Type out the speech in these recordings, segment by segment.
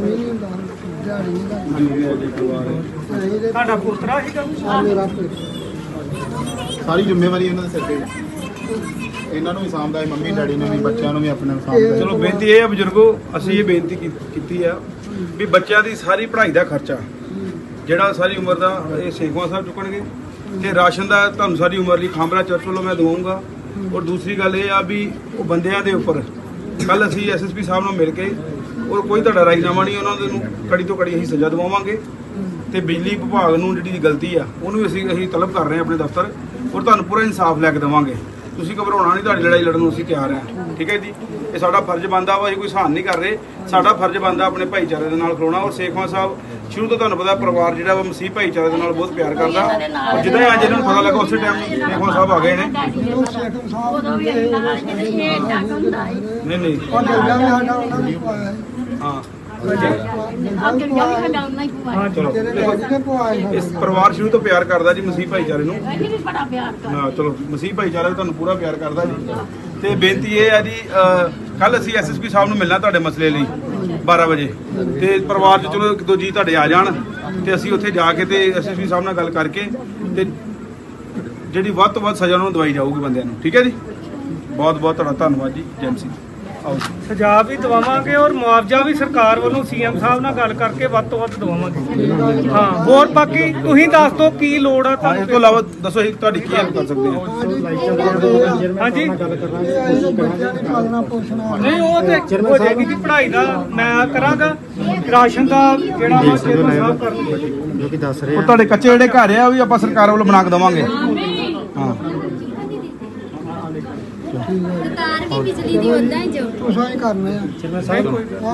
ਕੰਮ ਹੀ ਨਹੀਂ ਹੁੰਦਾ ਦਿਹਾੜੀ ਨਹੀਂ ਲੱਗਦੀ ਤੁਹਾਡਾ ਪੁੱਤਰਾ ਸੀਗਾ ਆ ਮੇਰਾ ਪੁੱਤ ਸਾਰੀ ਜ਼ਿੰਮੇਵਾਰੀ ਇਹਨਾਂ ਦੇ ਸਿਰ ਤੇ ਹੈ। ਇਹਨਾਂ ਨੂੰ ਵੀ ਸਾਂਭਦਾ ਹੈ ਮੰਮੀ ਡੈਡੀ ਨੂੰ ਵੀ ਬੱਚਿਆਂ ਨੂੰ ਵੀ ਆਪਣੇ ਨੂੰ ਸਾਂਭਦਾ ਹੈ। ਚਲੋ ਬੇਨਤੀ ਇਹ ਹੈ ਬਜ਼ੁਰਗੋ ਅਸੀਂ ਇਹ ਬੇਨਤੀ ਕੀ- ਕੀਤੀ ਆ ਵੀ ਬੱਚਿਆਂ ਦੀ ਸਾਰੀ ਪੜ੍ਹਾਈ ਦਾ ਖਰਚਾ ਜਿਹੜਾ ਸਾਰੀ ਉਮਰ ਦਾ ਇਹ ਸੇਖਵਾ ਸਾਹਿਬ ਚੁੱਕਣਗੇ ਤੇ ਰਾਸ਼ਨ ਦਾ ਤੁਹਾਨੂੰ ਸਾਰੀ ਉਮਰ ਲਈ ਖਾਂਬਰਾ ਚਰਚ ਵੱਲੋਂ ਮੈਂ ਦਵਾਉਂਗਾ ਔਰ ਦੂਸਰੀ ਗੱਲ ਇਹ ਆ ਵੀ ਉਹ ਬੰਦਿਆਂ ਦੇ ਉੱਪਰ ਕੱਲ ਅਸੀਂ ਐਸਐਸਪੀ ਸਾਹਿਬ ਨਾਲ ਮਿਲ ਕੇ ਔਰ ਕੋਈ ਤੁਹਾਡਾ ਰਾਜਨਾਮਾ ਨਹੀਂ ਉਹਨਾਂ ਦੇ ਨੂੰ? ਕੜੀ ਤੋਂ ਕੜੀ ਅਸੀਂ ਸਜ਼ਾ ਦਵਾਵਾਂਗੇ। ਤੇ ਬਿਜਲੀ ਵਿਭਾਗ ਨੂੰ ਜਿਹੜੀ ਗਲਤੀ ਆ ਉਹਨੂੰ ਅਸੀਂ ਅਸੀਂ ਤਲਬ ਕਰ ਰਹੇ ਹਾਂ ਆਪਣੇ ਦਫ਼ਤਰ ਔਰ ਤੁਹਾਨੂੰ ਪੂਰਾ ਇਨਸਾਫ ਲੈ ਕੇ ਦੇਵਾਂਗੇ। ਤੁਸੀਂ ਘਬਰਾਉਣਾ ਨਹੀਂ ਤੁਹਾਡੀ ਲੜਾਈ ਲੜਨ ਨੂੰ ਅਸੀਂ ਤਿਆਰ ਹਾਂ। ਠੀਕ ਹੈ ਜੀ? ਇਹ ਸਾਡਾ ਫਰਜ਼ ਬਣਦਾ ਵਾ ਅਸੀਂ ਕੋਈ ਸਹਾਨ ਨਹੀਂ ਕਰ ਰਹੇ। ਸਾਡਾ ਫਰਜ਼ ਬਣਦਾ ਆਪਣੇ ਭਾਈਚਾਰੇ ਦੇ ਨਾਲ ਖਲੋਣਾ ਔਰ ਸੇਖਵਾਂ ਸਾਹਿਬ ਸ਼ੁਰੂ ਤੋਂ ਤੁਹਾਨੂੰ ਪਤਾ ਪਰਿਵਾਰ ਜਿਹੜਾ ਵਾ ਮਸੀਹ ਭਾਈਚਾਰੇ ਦੇ ਨਾਲ ਬਹੁਤ ਪਿਆਰ ਕਰਦਾ। ਔਰ ਜਿੱਦਾਂ ਅੱਜ ਇਹਨਾਂ ਨੂੰ ਪਤਾ ਲੱਗਾ ਉਸੇ ਟਾਈਮ ਸੇਖਵਾਂ ਸਾਹਿਬ ਆ ਗਏ ਨੇ। ਨਹੀਂ ਨਹੀਂ। ਹਾਂ ਅੱਗੇ ਵੀ ਸਾਡਾ ਉਹਨਾਂ ਹੀ ਪਵਾਇਆ ਚਲੋ। ਤੇਰੇ ਡੈਡੀ ਨੇ ਪਵਾਇਆ ਇਸ ਪਰਿਵਾਰ ਸ਼ੁਰੂ ਤੋਂ ਪਿਆਰ ਕਰਦਾ ਜੀ ਮਸੀਹ ਭਾਈਚਾਰੇ ਨੂੰ। ਅਸੀਂ ਵੀ ਬੜਾ ਪਿਆਰ ਕਰਦੇ ਹਾਂ, ਚਲੋ, ਮਸੀਹ ਭਾਈਚਾਰਾ ਵੀ ਤੁਹਾਨੂੰ ਪੂਰਾ ਪਿਆਰ ਕਰਦਾ ਜੀ। ਤੇ ਬੇਨਤੀ ਇਹ ਹੈ ਜੀ ਕੱਲ ਅਸੀਂ ਐਸਐਸਪੀ ਸਾਹਿਬ ਨੂੰ ਮਿਲਣਾ ਤੁਹਾਡੇ ਮਸਲੇ ਲਈ 12 ਵਜੇ। ਤੇ ਪਰਿਵਾਰ ਚ ਚਲੋ, ਇੱਕ ਦੋ ਜੀ ਤੁਹਾਡੇ ਆ ਜਾਣ, ਤੇ ਅਸੀਂ ਉੱਥੇ ਜਾ ਕੇ ਤੇ ਐਸਐਸਪੀ ਸਾਹਿਬ ਨਾਲ ਗੱਲ ਕਰਕੇ ਤੇ ਜਿਹੜੀ ਵੱਧ ਤੋਂ ਵੱਧ ਸਜ਼ਾ ਉਹਨਾਂ ਨੂੰ ਦਵਾਈ ਜਾਊਗੀ ਬੰਦਿਆਂ ਨੂੰ। ਠੀਕ ਹੈ ਜੀ? ਬਹੁਤ ਬਹੁਤ ਤੁਹਾਡਾ ਧੰਨਵਾਦ ਜੀ ਜੈਮ ਸਿੰਘ ਸਜ਼ਾ ਵੀ ਦਵਾਵਾਂਗੇ ਔਰ ਮੁਆਵਜ਼ਾ ਵੀ ਸਰਕਾਰ ਵੱਲੋਂ ਸੀਐਮ ਸਾਹਿਬ ਨਾਲ ਗੱਲ ਕਰਕੇ ਵੱਧ ਤੋਂ ਵੱਧ ਦਵਾਵਾਂਗੇ। ਹਾਂ ਹੋਰ ਬਾਕੀ ਤੁਸੀਂ ਦੱਸ ਦਿਓ ਕੀ ਲੋੜ ਆ ਤੁਹਾਨੂੰ ਇਸ ਤੋਂ ਇਲਾਵਾ ਦੱਸੋ ਅਸੀਂ ਤੁਹਾਡੀ ਕੀ ਹੈਲਪ ਕਰ ਸਕਦੇ ਹਾਂ ਹਾਂਜੀ। ਨਹੀਂ ਉਹ ਤੇ ਹੋ ਜਾਏਗੀ ਜੀ ਪੜ੍ਹਾਈ ਦਾ ਮੈਂ ਕਰਾਂਗਾ ਰਾਸ਼ਨ ਦਾ ਜਿਹੜਾ ਵਾ ਸਾਹਿਬ ਕਰਨਗੇ ਜੋ ਕਿ ਦੱਸ ਰਹੇ ਉਹ ਤੁਹਾਡੇ ਕੱਚੇ ਜਿਹੜੇ ਘਰ ਆ ਉਹ ਵੀ ਆਪਾਂ ਸਰਕਾਰ ਵੱਲੋਂ ਬਣਾ ਕੇ ਦੇਵਾਂਗੇ। ਹਾਂ। ਤਾਰ ਵੀ ਬਿਜਲੀ ਦੀ ਉਦਾਂ ਹੀ ਜੋ ਤੁਸੀਂ ਹੀ ਕਰਨੇ ਆ। ਚਰਮਾ ਸਾਹਿਬ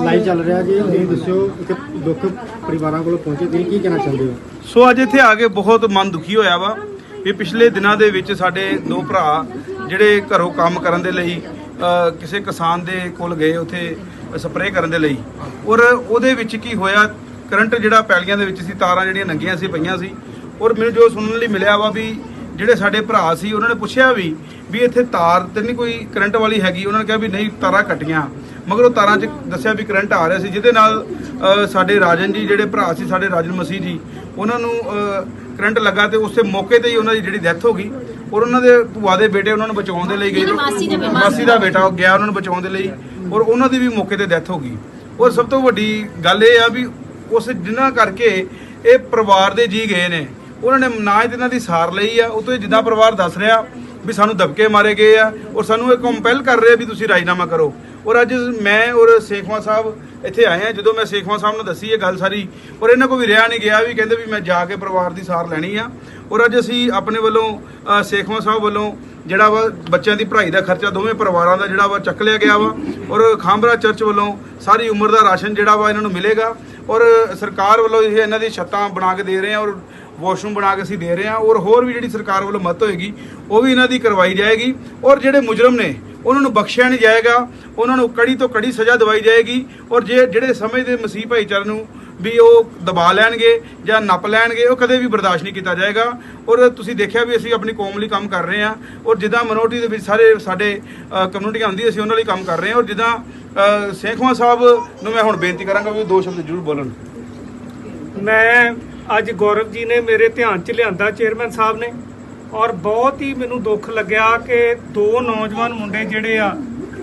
ਲਾਈਵ ਚੱਲ ਰਿਹਾ ਜੀ ਤੁਸੀਂ ਦੱਸਿਓ ਕਿ ਦੁੱਖ ਪਰਿਵਾਰਾਂ ਕੋਲ ਪਹੁੰਚੇ ਤੁਸੀਂ ਕੀ ਕਹਿਣਾ ਚਾਹੁੰਦੇ ਹੋ? ਸੋ ਅੱਜ ਇੱਥੇ ਆ ਕੇ ਬਹੁਤ ਮਨ ਦੁਖੀ ਹੋਇਆ ਵਾ ਵੀ ਪਿਛਲੇ ਦਿਨਾਂ ਦੇ ਵਿੱਚ ਸਾਡੇ ਦੋ ਭਰਾ ਜਿਹੜੇ ਘਰੋਂ ਕੰਮ ਕਰਨ ਦੇ ਲਈ ਕਿਸੇ ਕਿਸਾਨ ਦੇ ਕੋਲ ਗਏ ਉੱਥੇ ਸਪਰੇਅ ਕਰਨ ਦੇ ਲਈ। ਔਰ ਉਹਦੇ ਵਿੱਚ ਕੀ ਹੋਇਆ ਕਰੰਟ ਜਿਹੜਾ ਪੈਲੀਆਂ ਦੇ ਵਿੱਚ ਸੀ ਤਾਰਾਂ ਜਿਹੜੀਆਂ ਨੰਗੀਆਂ ਸੀ ਪਈਆਂ ਸੀ। ਔਰ ਮੈਨੂੰ ਜੋ ਸੁਣਨ ਲਈ ਮਿਲਿਆ ਵਾ ਵੀ ਜਿਹੜੇ ਸਾਡੇ ਭਰਾ ਸੀ ਉਹਨਾਂ ਨੇ ਪੁੱਛਿਆ ਵੀ ਵੀ ਇੱਥੇ ਤਾਰ ਤੇ ਨਹੀਂ ਕੋਈ ਕਰੰਟ ਵਾਲੀ ਹੈਗੀ? ਉਹਨਾਂ ਨੇ ਕਿਹਾ ਵੀ ਨਹੀਂ ਤਾਰਾਂ ਕੱਟੀਆਂ। ਮਗਰ ਉਹ ਤਾਰਾਂ 'ਚ ਦੱਸਿਆ ਵੀ ਕਰੰਟ ਆ ਰਿਹਾ ਸੀ ਜਿਹਦੇ ਨਾਲ ਸਾਡੇ ਰਾਜਨ ਜੀ ਜਿਹੜੇ ਭਰਾ ਸੀ ਸਾਡੇ ਰਾਜਨ ਮਸੀਹ ਜੀ ਉਹਨਾਂ ਨੂੰ ਕਰੰਟ ਲੱਗਾ ਤੇ ਉਸੇ ਮੌਕੇ ਤੇ ਹੀ ਉਹਨਾਂ ਦੀ ਜਿਹੜੀ ਡੈਥ ਹੋ ਗਈ। ਔਰ ਉਹਨਾਂ ਦੇ ਭੂਆ ਦੇ ਬੇਟੇ ਉਹਨਾਂ ਨੂੰ ਬਚਾਉਣ ਦੇ ਲਈ ਗਏ। ਮਾਸੀ ਦਾ ਬੇਟਾ। ਗਿਆ ਉਹਨਾਂ ਨੂੰ ਬਚਾਉਣ ਦੇ ਲਈ। ਔਰ ਉਹਨਾਂ ਦੀ ਵੀ ਮੌਕੇ ਤੇ ਡੈਥ ਹੋ ਗਈ। ਔਰ ਸਭ ਤੋਂ ਵੱਡੀ ਗੱਲ ਇਹ ਆ ਵੀ ਉਸ ਜਿਨ੍ਹਾਂ ਕਰਕੇ ਇਹ ਪਰਿਵਾਰ ਦੇ ਜੀ ਗਏ ਨੇ। ਉਹਨਾਂ ਨੇ ਨਾ ਹੀ ਇਹਨਾਂ ਦੀ ਸਾਰ ਲਈ ਆ। ਉਹ ਤੋਂ ਜਿੱਦਾਂ ਪਰਿਵਾਰ ਦੱਸ ਰਿਹਾ ਵੀ ਸਾਨੂੰ ਦਬਕੇ ਮਾਰੇ ਗਏ ਆ ਔਰ ਸਾਨੂੰ ਇਹ ਕੰਪੈਲ ਕਰ ਰਹੇ ਵੀ ਤੁਸੀਂ ਰਾਜੀਨਾਮਾ ਕਰੋ। ਔਰ ਅੱਜ ਮੈਂ ਔਰ ਸੇਖਵਾ ਸਾਹਿਬ ਇੱਥੇ ਆਏ ਆ। ਜਦੋਂ ਮੈਂ ਸੇਖਵਾ ਸਾਹਿਬ ਨੂੰ ਦੱਸੀ ਇਹ ਗੱਲ ਸਾਰੀ ਔਰ ਇਹਨਾਂ ਕੋ ਵੀ ਰਿਹਾ ਨਹੀਂ ਗਿਆ ਵੀ ਕਹਿੰਦੇ ਵੀ ਮੈਂ ਜਾ ਕੇ ਪਰਿਵਾਰ ਦੀ ਸਾਰ ਲੈਣੀ ਆ। ਔਰ ਅੱਜ ਅਸੀਂ ਆਪਣੇ ਵੱਲੋਂ ਅ, ਸੇਖਵਾ ਸਾਹਿਬ ਵੱਲੋਂ ਜਿਹੜਾ ਵਾ ਬੱਚਿਆਂ ਦੀ ਪੜ੍ਹਾਈ ਦਾ ਖਰਚਾ ਦੋਵੇਂ ਪਰਿਵਾਰਾਂ ਦਾ ਜਿਹੜਾ ਵਾ ਚੱਕ ਲਿਆ ਗਿਆ ਵਾ। ਔਰ ਖਾਂਬਰਾ ਚਰਚ ਵੱਲੋਂ ਸਾਰੀ ਉਮਰ ਦਾ ਰਾਸ਼ਨ ਜਿਹੜਾ ਵਾ ਇਹਨਾਂ ਨੂੰ ਮਿਲੇਗਾ। ਔਰ ਸਰਕਾਰ ਵੱਲੋਂ ਇਹ ਇਹਨਾਂ ਦੀ ਛੱਤਾਂ ਬਣਾ ਕੇ ਦੇ ਰਹੇ ਆ ਔਰ ਵਾਸ਼ਰੂਮ ਬਣਾ ਕੇ ਅਸੀਂ ਦੇ ਰਹੇ ਹਾਂ ਔਰ ਹੋਰ ਵੀ ਜਿਹੜੀ ਸਰਕਾਰ ਵੱਲੋਂ ਮਦਦ ਹੋਏਗੀ ਉਹ ਵੀ ਇਹਨਾਂ ਦੀ ਕਰਵਾਈ ਜਾਏਗੀ ਔਰ ਜਿਹੜੇ ਮੁਜਰਮ ਨੇ ਉਹਨਾਂ ਨੂੰ ਬਖਸ਼ਿਆ ਨਹੀਂ ਜਾਏਗਾ ਉਹਨਾਂ ਨੂੰ ਕੜੀ ਤੋਂ ਕੜੀ ਸਜ਼ਾ ਦਵਾਈ ਜਾਏਗੀ ਔਰ ਜੇ ਜਿਹੜੇ ਸਮਝਦੇ ਮਸੀਹ ਭਾਈਚਾਰੇ ਨੂੰ ਵੀ ਉਹ ਦਬਾ ਲੈਣਗੇ ਜਾਂ ਨੱਪ ਲੈਣਗੇ ਉਹ ਕਦੇ ਵੀ ਬਰਦਾਸ਼ਤ ਨਹੀਂ ਕੀਤਾ ਜਾਏਗਾ ਔਰ ਤੁਸੀਂ ਦੇਖਿਆ ਵੀ ਅਸੀਂ ਆਪਣੀ ਕੌਮ ਲਈ ਕੰਮ ਕਰ ਰਹੇ ਹਾਂ ਔਰ ਜਿੱਦਾਂ ਮਿਨੋਰਟੀ ਦੇ ਵਿੱਚ ਸਾਰੇ ਸਾਡੇ ਕਮਿਊਨਿਟੀਆਂ ਹੁੰਦੀ ਅਸੀਂ ਉਹਨਾਂ ਲਈ ਕੰਮ ਕਰ ਰਹੇ ਹਾਂ ਔਰ ਜਿੱਦਾਂ ਅ, ਸੇਖਵਾਂ ਸਾਹਿਬ ਨੂੰ ਮੈਂ ਹੁਣ ਬੇਨਤੀ ਕਰਾਂਗਾ ਵੀ ਉਹ ਦੋ ਸ਼ਬਦ ਜ਼ਰੂਰ ਬੋਲਣ। ਮੈਂ ਅੱਜ ਗੌਰਵ ਜੀ ਨੇ ਮੇਰੇ ਧਿਆਨ 'ਚ ਲਿਆਂਦਾ ਚੇਅਰਮੈਨ ਸਾਹਿਬ ਨੇ। ਔਰ ਬਹੁਤ ਹੀ ਮੈਨੂੰ ਦੁੱਖ ਲੱਗਿਆ ਕਿ ਦੋ ਨੌਜਵਾਨ ਮੁੰਡੇ ਜਿਹੜੇ ਆ,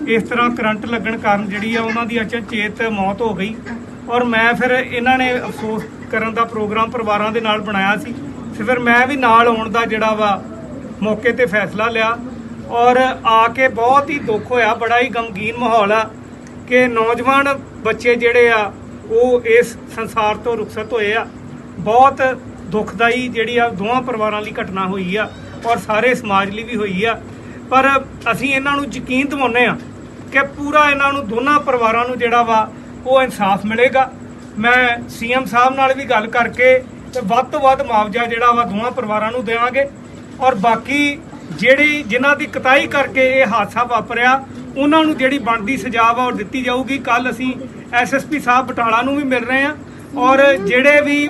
ਇਸ ਤਰ੍ਹਾਂ ਕਰੰਟ ਲੱਗਣ ਕਾਰਨ ਜਿਹੜੀ ਆ, ਉਹਨਾਂ ਦੀ ਅਚਨਚੇਤ ਮੌਤ ਹੋ ਗਈ। ਔਰ ਮੈਂ ਫਿਰ ਇਹਨਾਂ ਨੇ ਅਫਸੋਸ ਕਰਨ ਦਾ ਪ੍ਰੋਗਰਾਮ ਪਰਿਵਾਰਾਂ ਦੇ ਨਾਲ ਬਣਾਇਆ ਸੀ। ਤੇ ਫਿਰ ਮੈਂ ਵੀ ਨਾਲ ਆਉਣ ਦਾ ਜਿਹੜਾ ਵਾ, ਮੌਕੇ ਤੇ ਫੈਸਲਾ ਲਿਆ। ਔਰ ਆ ਕੇ ਬਹੁਤ ਹੀ ਦੁੱਖ ਹੋਇਆ, ਬੜਾ ਹੀ ਗਮਗੀਨ ਮਾਹੌਲ ਆ ਕਿ ਨੌਜਵਾਨ ਬੱਚੇ ਜਿਹੜੇ ਆ, ਉਹ ਇਸ ਸੰਸਾਰ ਤੋਂ ਰੁਖਸਤ ਹੋਏ ਆ। ਬਹੁਤ ਦੁਖਦਾਈ ਜਿਹੜੀ ਆ ਦੋਵਾਂ ਪਰਿਵਾਰਾਂ ਲਈ ਘਟਨਾ ਹੋਈ ਆ ਔਰ ਸਾਰੇ ਸਮਾਜ ਲਈ ਵੀ ਹੋਈ ਆ। ਪਰ ਅਸੀਂ ਇਹਨਾਂ ਨੂੰ ਯਕੀਨ ਦਿਵਾਉਂਦੇ ਆ ਕਿ ਪੂਰਾ ਇਹਨਾਂ ਨੂੰ ਦੋਨਾਂ ਪਰਿਵਾਰਾਂ ਨੂੰ ਜਿਹੜਾ ਵਾ ਉਹ ਇਨਸਾਫ ਮਿਲੇਗਾ। ਮੈਂ ਸੀਐਮ ਸਾਹਿਬ ਨਾਲ ਵੀ ਗੱਲ ਕਰਕੇ ਤੇ ਵੱਧ ਤੋਂ ਵੱਧ ਮੁਆਵਜ਼ਾ ਜਿਹੜਾ ਵਾ ਦੋਵਾਂ ਪਰਿਵਾਰਾਂ ਨੂੰ ਦੇਵਾਂਗੇ। ਔਰ ਬਾਕੀ ਜਿਹੜੀ ਜਿਨ੍ਹਾਂ ਦੀ ਕਤਾਈ ਕਰਕੇ ਇਹ ਹਾਦਸਾ ਵਾਪਰਿਆ, ਉਹਨਾਂ ਨੂੰ ਜਿਹੜੀ ਬਣਦੀ ਸਜ਼ਾ ਵਾ ਉਹ ਦਿੱਤੀ ਜਾਊਗੀ। ਕੱਲ ਅਸੀਂ ਐਸਐਸਪੀ ਸਾਹਿਬ ਬਟਾਲਾ ਨੂੰ ਵੀ ਮਿਲ ਰਹੇ ਹਾਂ। ਔਰ ਜਿਹੜੇ ਵੀ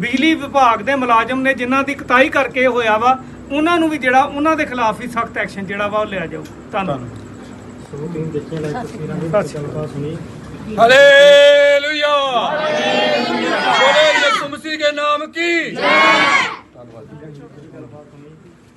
ਬਿਜਲੀ ਵਿਭਾਗ ਦੇ ਮੁਲਾਜ਼ਮ ਨੇ ਜਿਨ੍ਹਾਂ ਦੀ ਕਤਾਈ ਕਰਕੇ ਹੋਇਆ ਵਾ ਉਹਨਾਂ ਨੂੰ ਵੀ ਜਿਹੜਾ ਉਹਨਾਂ ਦੇ ਖਿਲਾਫ ਹੀ ਸਖਤ ਐਕਸ਼ਨ ਜਿਹੜਾ ਵਾ ਉਹ ਲਿਆ ਜਾਊ। ਧੰਨਵਾਦ।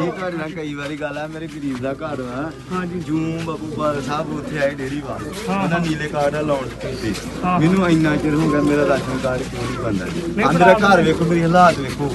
ਜੀ ਤੁਹਾਡੇ ਨਾਲ ਕਈ ਵਾਰੀ ਗੱਲ ਆ ਮੇਰੇ ਗਰੀਬ ਦਾ ਘਰ ਵਾ। ਹਾਂਜੀ। ਜੂ ਬਾਬੂ ਬਾਦ ਸਾਹਿਬ ਉੱਥੇ ਆਏ ਡੇਰੀ ਵਾਲ ਹਾਂ। ਉਹਨਾਂ ਨੀਲੇ ਕਾਰਡ ਲਾਉਣ ਕੀਤੀ। ਹਾਂ। ਮੈਨੂੰ ਇੰਨਾ ਚਿਰ ਹੋ ਗਿਆ ਮੇਰਾ ਰਾਸ਼ਨ ਕਾਰਡ ਕਿਉਂ ਨਹੀਂ ਬਣਦਾ ਨਹੀਂ, ਅੰਦਰ ਘਰ ਵੇਖੋ ਮੇਰੀ ਹਾਲਾਤ ਵੇਖੋ।